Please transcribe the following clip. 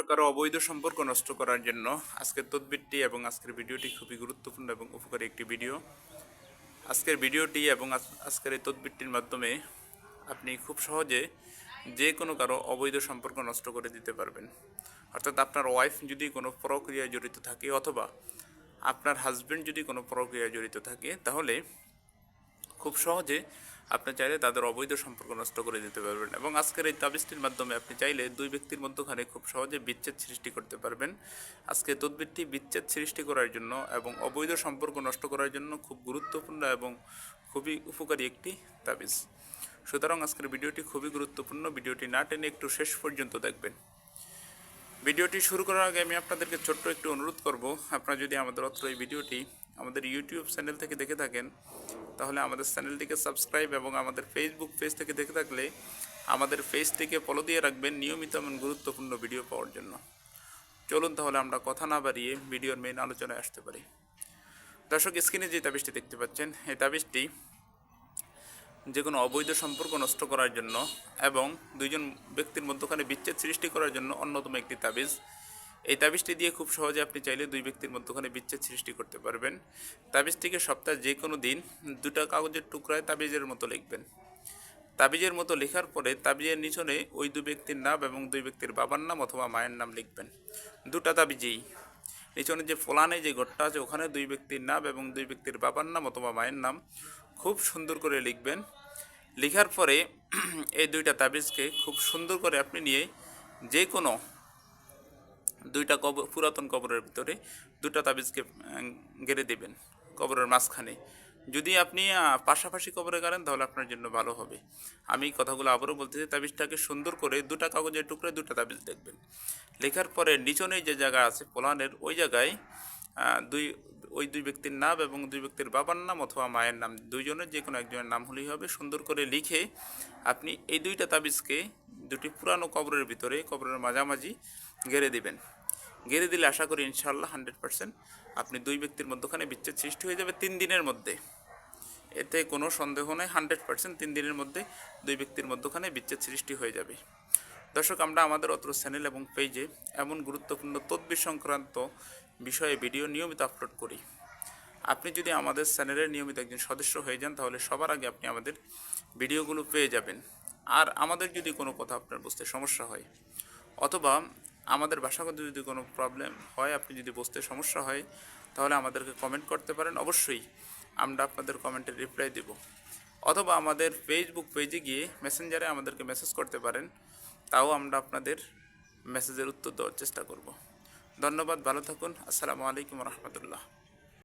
কারও অবৈধ সম্পর্ক নষ্ট করার জন্য আজকের তদবিরটি এবং আজকের ভিডিওটি খুবই গুরুত্বপূর্ণ এবং উপকারী একটি ভিডিও। আজকের ভিডিওটি এবং আজ- আজকের এই তদবিরটির মাধ্যমে আপনি খুব সহজে যে কোনো কারও অবৈধ সম্পর্ক নষ্ট করে দিতে পারবেন। অর্থাৎ আপনার ওয়াইফ যদি কোনো প্রক্রিয়ায় জড়িত থাকে অথবা আপনার হাজব্যান্ড যদি কোনো প্রক্রিয়ায় জড়িত থাকে, তাহলে খুব সহজে আপনি চাইলে তাদের অবৈধ সম্পর্ক নষ্ট করে দিতে পারবেন এবং আজকের এই তাবিজটির মাধ্যমে আপনি চাইলে দুই ব্যক্তির মধ্যখানে খুব সহজে বিচ্ছেদ সৃষ্টি করতে পারবেন। আজকে তদবিরটি বিচ্ছেদ সৃষ্টি করার জন্য এবং অবৈধ সম্পর্ক নষ্ট করার জন্য খুব গুরুত্বপূর্ণ এবং খুবই উপকারী একটি তাবিজ। সুতরাং আজকের ভিডিওটি খুবই গুরুত্বপূর্ণ। ভিডিওটি না টেনে একটু শেষ পর্যন্ত দেখবেন। ভিডিওটি শুরু করার আগে আমি আপনাদেরকে ছোট্ট একটু অনুরোধ করব। আপনারা যদি আমাদের অত্র এই ভিডিওটি আমাদের ইউটিউব চ্যানেল থেকে দেখে থাকেন, তাহলে আমাদের চ্যানেলটিকে সাবস্ক্রাইব এবং আমাদের ফেসবুক পেজ থেকে দেখে থাকলে আমাদের পেজটিকে ফলো দিয়ে রাখবেন নিয়মিত এমন গুরুত্বপূর্ণ ভিডিও পাওয়ার জন্য। চলুন তাহলে আমরা কথা না বাড়িয়ে ভিডিওর মেইন আলোচনায় আসতে পারি। দর্শক স্ক্রিনে যে তাবিজটি দেখতে পাচ্ছেন, এই তাবিজটি যে কোনো অবৈধ সম্পর্ক নষ্ট করার জন্য এবং দুইজন ব্যক্তির মধ্যখানে বিচ্ছেদ সৃষ্টি করার জন্য অন্যতম একটি তাবিজ। এই তাবিজটি দিয়ে খুব সহজে আপনি চাইলে দুই ব্যক্তির মধ্যখানে বিচ্ছেদ সৃষ্টি করতে পারবেন। তাবিজটিকে সপ্তাহে যে কোনো দিন দুটা কাগজের টুকরায় তাবিজের মতো লিখবেন। তাবিজের মতো লেখার পরে তাবিজের নিচনে ওই দুই ব্যক্তির নাম এবং দুই ব্যক্তির বাবার নাম অথবা মায়ের নাম লিখবেন। দুটা তাবিজেই। নিচনে যে ফোলানে যে ঘরটা আছে, ওখানে দুই ব্যক্তির নাম এবং দুই ব্যক্তির বাবার নাম অথবা মায়ের নাম খুব সুন্দর করে লিখবেন। লেখার পরে এই দুইটা তাবিজকে খুব সুন্দর করে আপনি নিয়ে যে কোনো দুইটা কবর, পুরাতন কবরের ভিতরে দুটা তাবিজকে গেড়ে দেবেন কবরের মাঝখানে। যদি আপনি পাশাপাশি কবরে গেলেন, তাহলে আপনার জন্য ভালো হবে। আমি কথাগুলো আবারও বলতে বলতেছি তাবিজটাকে সুন্দর করে দুটা কাগজের টুকরে দুটা তাবিজ দেখবেন। লেখার পরে নিচনে যে জায়গা আছে, পোলানের, ওই জায়গায় দুই, ওই দুই ব্যক্তির নাম এবং দুই ব্যক্তির বাবার নাম অথবা মায়ের নাম, দুইজনের যে কোনো একজনের নাম হলেই হবে। সুন্দর করে লিখে আপনি এই দুইটা তাবিজকে দুটি পুরানো কবরের ভিতরে, কবরের মাঝামাঝি গেড়ে দিবেন। গেড়ে দিলে আশা করি ইনশাল্লাহ হান্ড্রেড পার্সেন্ট আপনি দুই ব্যক্তির মধ্যখানে বিচ্ছেদ সৃষ্টি হয়ে যাবে তিন দিনের মধ্যে। এতে কোনো সন্দেহ নেই, হান্ড্রেড পার্সেন্ট তিন দিনের মধ্যে দুই ব্যক্তির মধ্যখানে বিচ্ছেদ সৃষ্টি হয়ে যাবে। দর্শক, আমরা আমাদের অত্র চ্যানেল এবং পেজে এমন গুরুত্বপূর্ণ তদ্বির সংক্রান্ত বিষয়ে ভিডিও নিয়মিত আপলোড করি। আপনি যদি আমাদের চ্যানেলের নিয়মিত একজন সদস্য হয়ে যান, তাহলে সবার আগে আপনি আমাদের ভিডিওগুলো পেয়ে যাবেন। আর আমাদের যদি কোনো কথা আপনার বুঝতে সমস্যা হয়, অথবা আমাদের ভাষাগত যদি কোনো প্রবলেম হয়, আপনি যদি বুঝতে সমস্যা হয়, তাহলে আমাদেরকে কমেন্ট করতে পারেন। অবশ্যই আমরা আপনাদের কমেন্টের রিপ্লাই দেব। অথবা আমাদের ফেসবুক পেজে গিয়ে মেসেঞ্জারে আমাদেরকে মেসেজ করতে পারেন। তাও আমরা আপনাদের মেসেজের উত্তর দেওয়ার চেষ্টা করব। ধন্যবাদ, ভালো থাকুন। আসসালামু আলাইকুম রহমতুল্লাহ।